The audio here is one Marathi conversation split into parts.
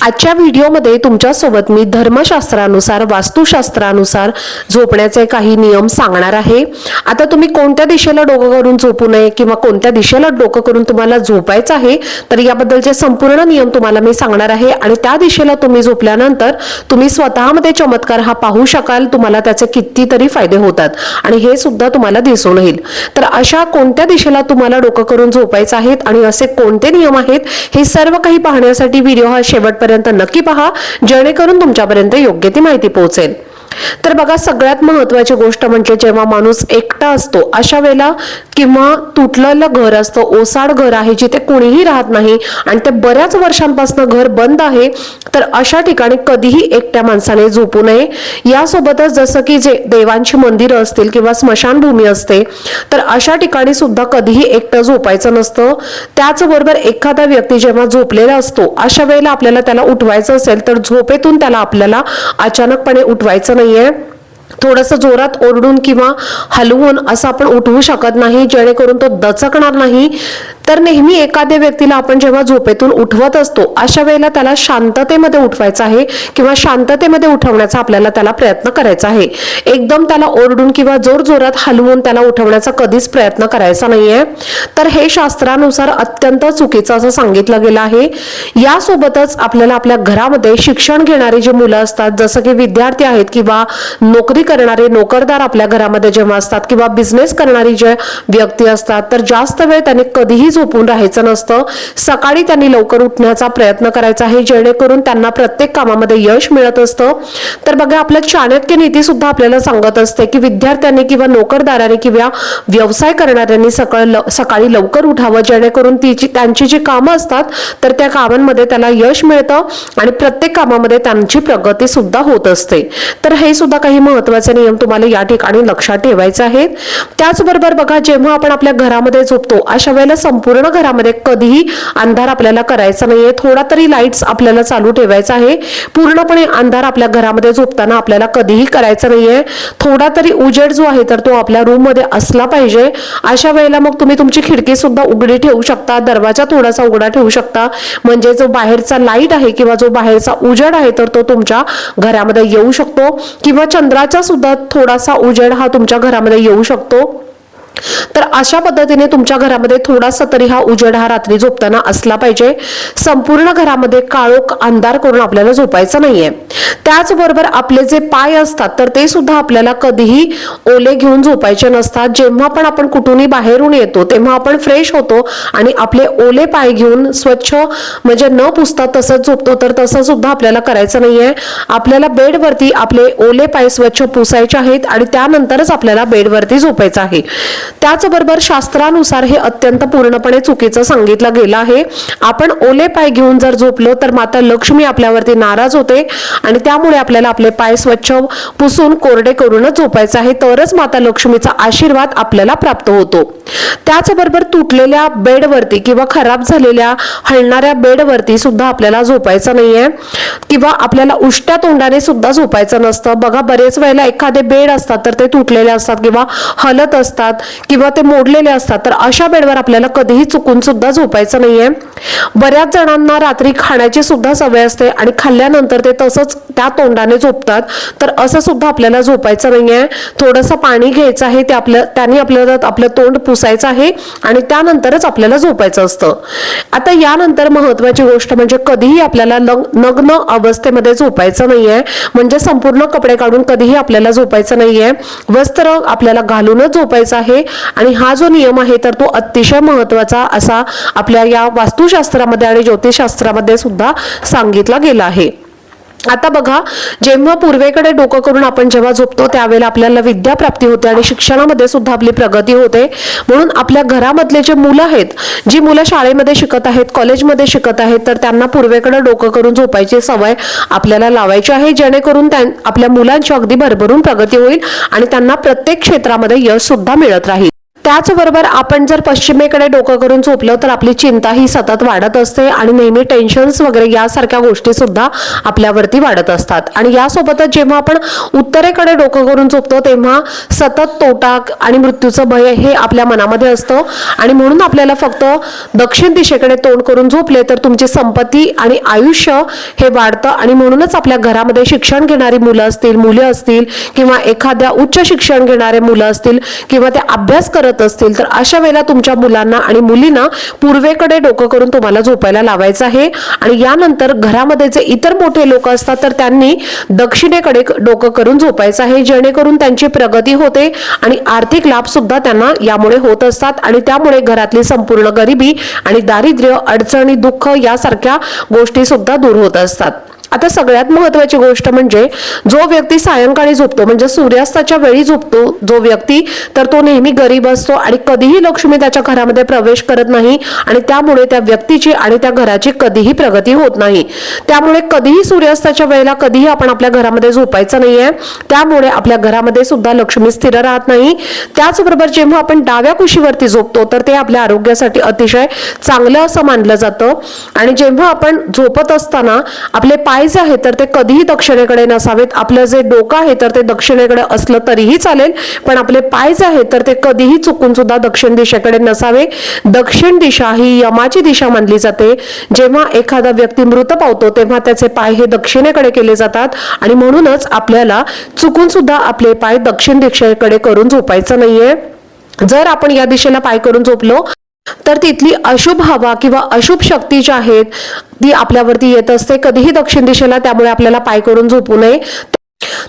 आजच्या व्हिडिओमध्ये तुमच्यासोबत मी धर्मशास्त्रानुसार वास्तुशास्त्रानुसार झोपण्याचे काही नियम सांगणार आहे. आता तुम्ही कोणत्या दिशेला डोकं करून झोपू नये किंवा कोणत्या दिशेला डोकं करून तुम्हाला झोपायचं आहे तर याबद्दलचे संपूर्ण नियम तुम्हाला मी सांगणार आहे आणि त्या दिशेला तुम्ही झोपल्यानंतर तुम्ही स्वतःमध्ये चमत्कार हा पाहू शकाल तुम्हाला त्याचे कितीतरी फायदे होतात आणि हे सुद्धा तुम्हाला दिसून येईल. तर अशा कोणत्या दिशेला तुम्हाला डोकं करून झोपायचं आहेत आणि असे कोणते नियम आहेत हे सर्व काही पाहण्यासाठी व्हिडिओ हा शेवटपर्यंत नक्की पहा जेणेकरून तुमच्यापर्यंत योग्य ती माहिती पोहोचेल. तर बघा सगळ्यात महत्वाची गोष्ट म्हणजे जेव्हा माणूस एकटा असतो अशा वेळेला किंवा तुटलेलं घर असतं ओसाड घर आहे जिथे कोणीही राहत नाही आणि ते बऱ्याच वर्षांपासून घर बंद आहे तर अशा ठिकाणी कधीही एकट्या माणसाने झोपू नये. यासोबतच जसं की जे देवांची मंदिरं असतील किंवा स्मशानभूमी असते तर अशा ठिकाणी सुद्धा कधीही एकटं झोपायचं नसतं. त्याचबरोबर एखादा व्यक्ती जेव्हा झोपलेला असतो अशा वेळेला आपल्याला त्याला उठवायचं असेल तर झोपेतून त्याला आपल्याला अचानकपणे उठवायचं नाहीये थोडंसं जोरात ओरडून किंवा हलवून असं आपण उठवू शकत नाही जेणेकरून तो दचकणार नाही. तर नेहमी एखाद्या व्यक्तीला आपण जेव्हा झोपेतून उठवत असतो अशा वेळेला त्याला शांततेमध्ये उठवायचं आहे किंवा शांततेमध्ये उठवण्याचा आपल्याला त्याला प्रयत्न करायचा आहे. एकदम त्याला ओरडून किंवा जोर जोरात हलवून त्याला उठवण्याचा कधीच प्रयत्न करायचा नाहीये. तर हे शास्त्रानुसार अत्यंत चुकीचं असं सांगितलं गेलं आहे. यासोबतच आपल्याला आपल्या घरामध्ये शिक्षण घेणारी जी मुलं असतात जसं की विद्यार्थी आहेत किंवा नोकरी करणारे नोकरदार आपल्या घरामध्ये जेव्हा असतात किंवा बिझनेस करणारी जे व्यक्ती असतात तर जास्त वेळ त्यांनी कधीही झोपून राहायचं नसतं. सकाळी त्यांनी लवकर उठण्याचा प्रयत्न करायचा आहे जेणेकरून त्यांना प्रत्येक कामामध्ये यश मिळत असतं. तर बघा आपल्या चाणक्य नीती सुद्धा आपल्याला सांगत असते की विद्यार्थ्यांनी किंवा नोकरदारांनी किंवा व्यवसाय करणाऱ्यांनी सकाळ सकाळी लवकर उठावं जेणेकरून तिची त्यांची जी कामं असतात तर त्या कामांमध्ये त्याला यश मिळतं आणि प्रत्येक कामामध्ये त्यांची प्रगती सुद्धा होत असते. तर हे सुद्धा काही महत्त्वाचे नियम तुम्हाला या ठिकाणी लक्षात ठेवायचे आहेत. त्याचबरोबर बघा जेव्हा आपण आपल्या घरामध्ये झोपतो अशा वेळेला संपूर्ण घरामध्ये कधीही अंधार आपल्याला करायचा नाहीये. थोडा तरी लाईट्स आपल्याला चालू ठेवायचा आहे. पूर्णपणे अंधार आपल्या घरामध्ये झोपताना आपल्याला कधीही करायचा नाहीये. थोडा तरी उजेड जो आहे तर तो आपल्या रूममध्ये असला पाहिजे. अशा वेळेला मग तुम्ही तुमची खिडकी सुद्धा उघडी ठेवू शकता दरवाजा थोडासा उघडा ठेवू शकता. म्हणजे जो बाहेरचा लाइट आहे किंवा जो बाहेरचा उजेड आहे तर तो तुमच्या घरामध्ये येऊ शकतो. किंवा चंद्राच्या सुद्धा थोडासा उजेड हा तुमच्या घरामध्ये येऊ शकतो. तर अशा पद्धतीने तुमच्या घरामध्ये थोडासा तरी हा उजेड हा रात्री झोपताना असला पाहिजे. संपूर्ण घरामध्ये काळोख अंधार करून आपल्याला झोपायचं नाहीये. त्याचबरोबर आपले जे पाय असतात तर ते सुद्धा आपल्याला कधीही ओले घेऊन झोपायचे नसतात. जेव्हा पण आपण कुठूनही बाहेरून येतो तेव्हा आपण फ्रेश होतो आणि आपले ओले पाय घेऊन स्वच्छ म्हणजे न पुसता तसंच झोपतो तर तसं सुद्धा आपल्याला करायचं नाहीये. आपल्याला बेडवरती आपले ओले पाय स्वच्छ पुसायचे आहेत आणि त्यानंतरच आपल्याला बेडवरती झोपायचं आहे. त्याचबरोबर शास्त्रानुसार हे अत्यंत पूर्णपणे चुकीचं सांगितलं गेलं आहे. आपण ओले पाय घेऊन जर झोपलो तर माता लक्ष्मी आपल्यावरती नाराज होते आणि त्यामुळे आपल्याला आपले पाय स्वच्छ पुसून कोरडे करूनच झोपायचं आहे. तरच माता लक्ष्मीचा आशीर्वाद आपल्याला प्राप्त होतो. त्याचबरोबर तुटलेल्या बेडवरती किंवा खराब झालेल्या हलणाऱ्या बेडवरती सुद्धा आपल्याला झोपायचं नाहीये. किंवा आपल्याला उष्ट्या तोंडाने सुद्धा झोपायचं नसतं. बघा बरेच वेळेला एखादे बेड असतात तर ते तुटलेले असतात किंवा हलत असतात. किंवा ते मोडलेले असतात तर अशा बेडवर आपल्याला कधीही चुकून सुद्धा झोपायचं नाहीये. बऱ्याच जणांना रात्री खाण्याची सुद्धा सवय असते आणि खाल्ल्यानंतर ते तसंच त्या तोंडाने झोपतात तर असं सुद्धा आपल्याला झोपायचं नाहीये. थोडंसं पाणी घ्यायचं आहे ते आपल्या त्याने आपल्याला आपलं तोंड पुसायचं आहे आणि त्यानंतरच आपल्याला झोपायचं असतं. आता यानंतर महत्वाची गोष्ट म्हणजे कधीही आपल्याला नग्न अवस्थेमध्ये झोपायचं नाहीये. म्हणजे संपूर्ण कपडे काढून कधीही आपल्याला झोपायचं नाहीये. वस्त्र आपल्याला घालूनच झोपायचं आहे. आणि हा जो नियम आहे तर तो अतिशय महत्त्वाचा असा आपल्या या वास्तुशास्त्रामध्ये आणि ज्योतिषशास्त्रामध्ये सुद्धा सांगितला गेला आहे. आता बघा जेव्हा पूर्वेकडे डोकं करून आपण जेव्हा झोपतो त्यावेळेला आपल्याला विद्या प्राप्ती होते आणि शिक्षणामध्ये सुद्धा आपली प्रगती होते. म्हणून आपल्या घरामधले जे मुलं आहेत जी मुलं शाळेमध्ये शिकत आहेत कॉलेजमध्ये शिकत आहेत तर त्यांना पूर्वेकडे डोकं करून झोपायची सवय आपल्याला लावायची आहे जेणेकरून त्यां आपल्या मुलांची अगदी भरभरून प्रगती होईल आणि त्यांना प्रत्येक क्षेत्रामध्ये यश सुद्धा मिळत राहील. त्याचबरोबर आपण जर पश्चिमेकडे डोकं करून झोपलं तर आपली चिंता ही सतत वाढत असते आणि नेहमी टेन्शन्स वगैरे यासारख्या गोष्टी सुद्धा आपल्यावरती वाढत असतात. आणि यासोबतच जेव्हा आपण उत्तरेकडे डोकं करून झोपतो तेव्हा सतत तोटा आणि मृत्यूचं भय हे आपल्या मनामध्ये असतं. आणि म्हणून आपल्याला फक्त दक्षिण दिशेकडे तोंड करून झोपले तर तुमची संपत्ती आणि आयुष्य हे वाढतं. आणि म्हणूनच आपल्या घरामध्ये शिक्षण घेणारी मुलं असतील मुले असतील किंवा एखाद्या उच्च शिक्षण घेणारे मुलं असतील किंवा ते अभ्यास करत असतील तर अशा वेळेला तुमच्या मुलांना आणि मुलींना पूर्वेकडे डोकं करून तुम्हाला झोपायला लावायचं आहे. आणि यानंतर घरामध्ये जे इतर मोठे लोक असतात तर त्यांनी दक्षिणेकडे डोकं करून झोपायचं आहे. जेणेकरून त्यांची प्रगती होते आणि आर्थिक लाभ सुद्धा त्यांना यामुळे होत असतात. आणि त्यामुळे घरातली संपूर्ण गरिबी आणि दारिद्र्य अडचणी दुःख यासारख्या गोष्टी सुद्धा दूर होत असतात. आता सगळ्यात महत्वाची गोष्ट म्हणजे जो व्यक्ती सायंकाळी झोपतो म्हणजे सूर्यास्ताच्या वेळी झोपतो जो व्यक्ती तर तो नेहमी गरीब असतो आणि कधीही लक्ष्मी त्याच्या घरामध्ये प्रवेश करत नाही आणि त्यामुळे त्या व्यक्तीची आणि त्या घराची कधीही प्रगती होत नाही. त्यामुळे कधीही सूर्यास्ताच्या वेळेला कधीही आपण आपल्या घरामध्ये झोपायचं नाहीये. त्यामुळे आपल्या घरामध्ये सुद्धा लक्ष्मी स्थिर राहत नाही. त्याचबरोबर जेव्हा आपण डाव्या कुशीवरती झोपतो तर ते आपल्या आरोग्यासाठी अतिशय चांगलं असं मानलं जातं. आणि जेव्हा आपण झोपत असताना आपले पाय जे आहेत तर ते कधीही दक्षिणेकडे नसावेत. आपलं जे डोकं आहे तर ते दक्षिणेकडे असलं तरीही चालेल. पण आपले पाय जे आहेत तर ते कधीही चुकून सुद्धा दक्षिण दिशेकडे नसावे. दक्षिण दिशा ही यमाची दिशा मानली जाते. जेव्हा एखादा व्यक्ती मृत पावतो तेव्हा त्याचे पाय हे दक्षिणेकडे केले जातात आणि म्हणूनच आपल्याला चुकून सुद्धा आपले पाय दक्षिण दिशेकडे करून झोपायचं नाहीये. जर आपण या दिशेला पाय करून झोपलो तर तिथली अशुभ हवा किंवा अशुभ शक्ती जी आहेत ती आपल्यावरती येत असते. कधीही दक्षिण दिशेला त्यामुळे आपल्याला पाय करून झोपू नये.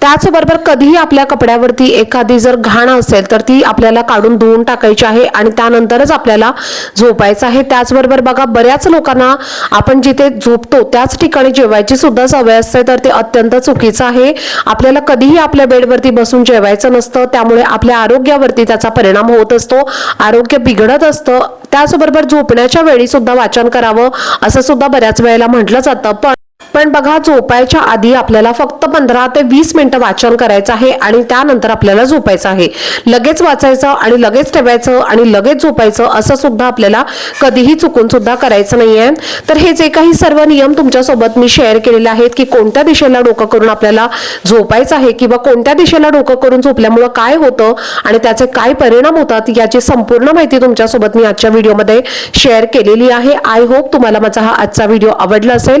त्याचबरोबर कधीही आपल्या कपड्यावरती एखादी जर घाण असेल तर ती आपल्याला काढून धुवून टाकायची आहे आणि त्यानंतरच आपल्याला झोपायचं आहे. त्याचबरोबर बघा बऱ्याच लोकांना आपण जिथे झोपतो त्याच ठिकाणी जेवायची सुद्धा सवय असते तर ते अत्यंत चुकीचं आहे. आपल्याला कधीही आपल्या बेडवरती बसून जेवायचं नसतं त्यामुळे आपल्या आरोग्यावरती त्याचा परिणाम होत असतो. आरोग्य बिघडत असतं. त्याचबरोबर झोपण्याच्या वेळी सुद्धा वाचन करावं असं सुद्धा बऱ्याच वेळेला म्हटलं जातं. पण पण बघा झोपायच्या आधी आपल्याला फक्त पंधरा ते वीस मिनिटं वाचन करायचं आहे आणि त्यानंतर आपल्याला झोपायचं आहे. लगेच वाचायचं आणि लगेच ठेवायचं आणि लगेच झोपायचं असं सुद्धा आपल्याला कधीही चुकून सुद्धा करायचं आहे तर हे जे काही सर्व नियम तुमच्यासोबत मी शेअर केलेले आहेत की कोणत्या दिशेला डोकं करून आपल्याला झोपायचं आहे किंवा कोणत्या दिशेला डोकं करून झोपल्यामुळं काय होतं आणि त्याचे काय परिणाम होतात याची संपूर्ण माहिती तुमच्यासोबत मी आजच्या व्हिडिओमध्ये शेअर केलेली आहे. आय होप तुम्हाला माझा हा आजचा व्हिडिओ आवडला असेल.